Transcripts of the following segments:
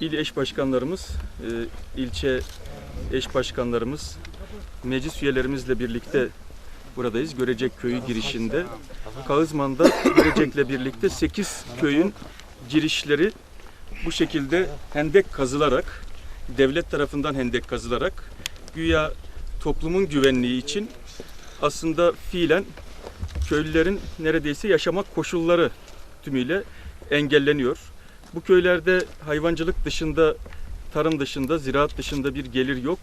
İl eş başkanlarımız, e, ilçe eş başkanlarımız, meclis üyelerimizle birlikte buradayız. Görecek köyü girişinde. Kağızman'da Görecek'le birlikte 8 köyün girişleri bu şekilde hendek kazılarak, devlet tarafından hendek kazılarak güya toplumun güvenliği için aslında fiilen köylülerin neredeyse yaşamak koşulları tümüyle engelleniyor. Bu köylerde hayvancılık dışında, tarım dışında, ziraat dışında bir gelir yok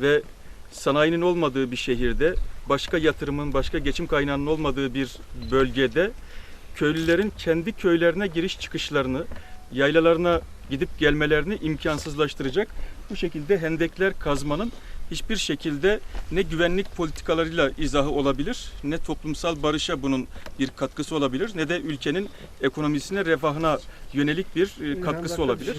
ve sanayinin olmadığı bir şehirde, başka yatırımın, başka geçim kaynağının olmadığı bir bölgede köylülerin kendi köylerine giriş çıkışlarını, yaylalarına gidip gelmelerini imkansızlaştıracak bu şekilde hendekler kazmanın hiçbir şekilde ne güvenlik politikalarıyla izahı olabilir, ne toplumsal barışa bunun bir katkısı olabilir, ne de ülkenin ekonomisine, refahına yönelik bir e, katkısı olabilir.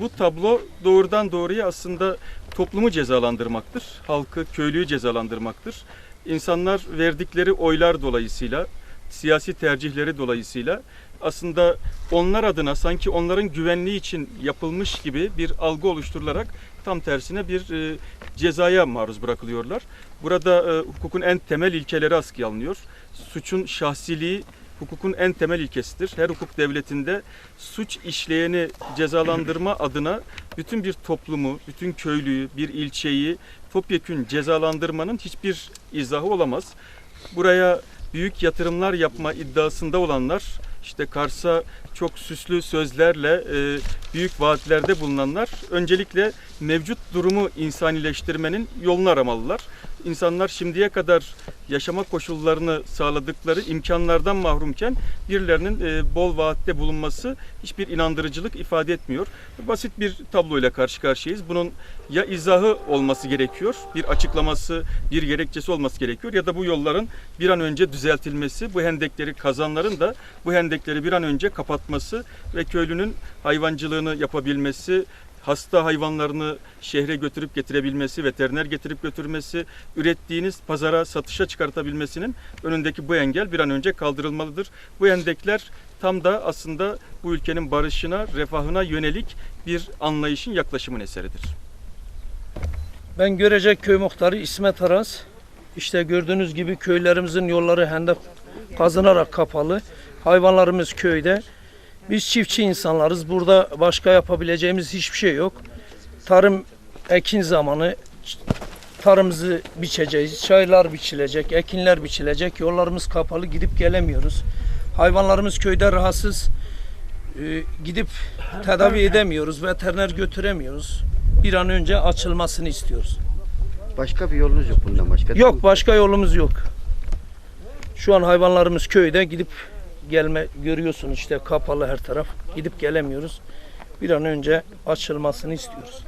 Bu tablo doğrudan doğruya aslında toplumu cezalandırmaktır, halkı, köylüyü cezalandırmaktır. İnsanlar verdikleri oylar dolayısıyla, siyasi tercihleri dolayısıyla aslında onlar adına sanki onların güvenliği için yapılmış gibi bir algı oluşturularak tam tersine bir e, cezaya maruz bırakılıyorlar. Burada e, hukukun en temel ilkeleri askıya alınıyor. Suçun şahsiliği hukukun en temel ilkesidir. Her hukuk devletinde suç işleyeni cezalandırma adına bütün bir toplumu, bütün köylüyü, bir ilçeyi topyekün cezalandırmanın hiçbir izahı olamaz. Buraya büyük yatırımlar yapma iddiasında olanlar, işte Kars'a çok süslü sözlerle e, büyük vaatlerde bulunanlar öncelikle mevcut durumu insanileştirmenin yolunu aramalılar. İnsanlar şimdiye kadar yaşama koşullarını sağladıkları imkanlardan mahrumken birilerinin e, bol vaatte bulunması hiçbir inandırıcılık ifade etmiyor. Basit bir tabloyla karşı karşıyayız. Bunun ya izahı olması gerekiyor, bir açıklaması, bir gerekçesi olması gerekiyor ya da bu yolların bir an önce düzeltilmesi, bu hendekleri kazanların da bu hendekleri bir an önce kapatması ve köylünün hayvancılığını yapabilmesi, hasta hayvanlarını şehre götürüp getirebilmesi, veteriner getirip götürmesi, ürettiğiniz pazara satışa çıkartabilmesinin önündeki bu engel bir an önce kaldırılmalıdır. Bu endekler tam da aslında bu ülkenin barışına, refahına yönelik bir anlayışın, yaklaşımın eseridir. Ben Görecek Köy Muhtarı İsmet Aras. İşte gördüğünüz gibi köylerimizin yolları hendek kazınarak kapalı. Hayvanlarımız köyde. Biz çiftçi insanlarız. Burada başka yapabileceğimiz hiçbir şey yok. Tarım ekin zamanı tarımımızı biçeceğiz. Çaylar biçilecek, ekinler biçilecek. Yollarımız kapalı gidip gelemiyoruz. Hayvanlarımız köyde rahatsız. Ee, gidip tedavi edemiyoruz. Veteriner götüremiyoruz. Bir an önce açılmasını istiyoruz. Başka bir yolunuz yok bundan başka. Yok başka yolumuz yok. Şu an hayvanlarımız köyde gidip gelme görüyorsun işte kapalı her taraf. Gidip gelemiyoruz. Bir an önce açılmasını istiyoruz.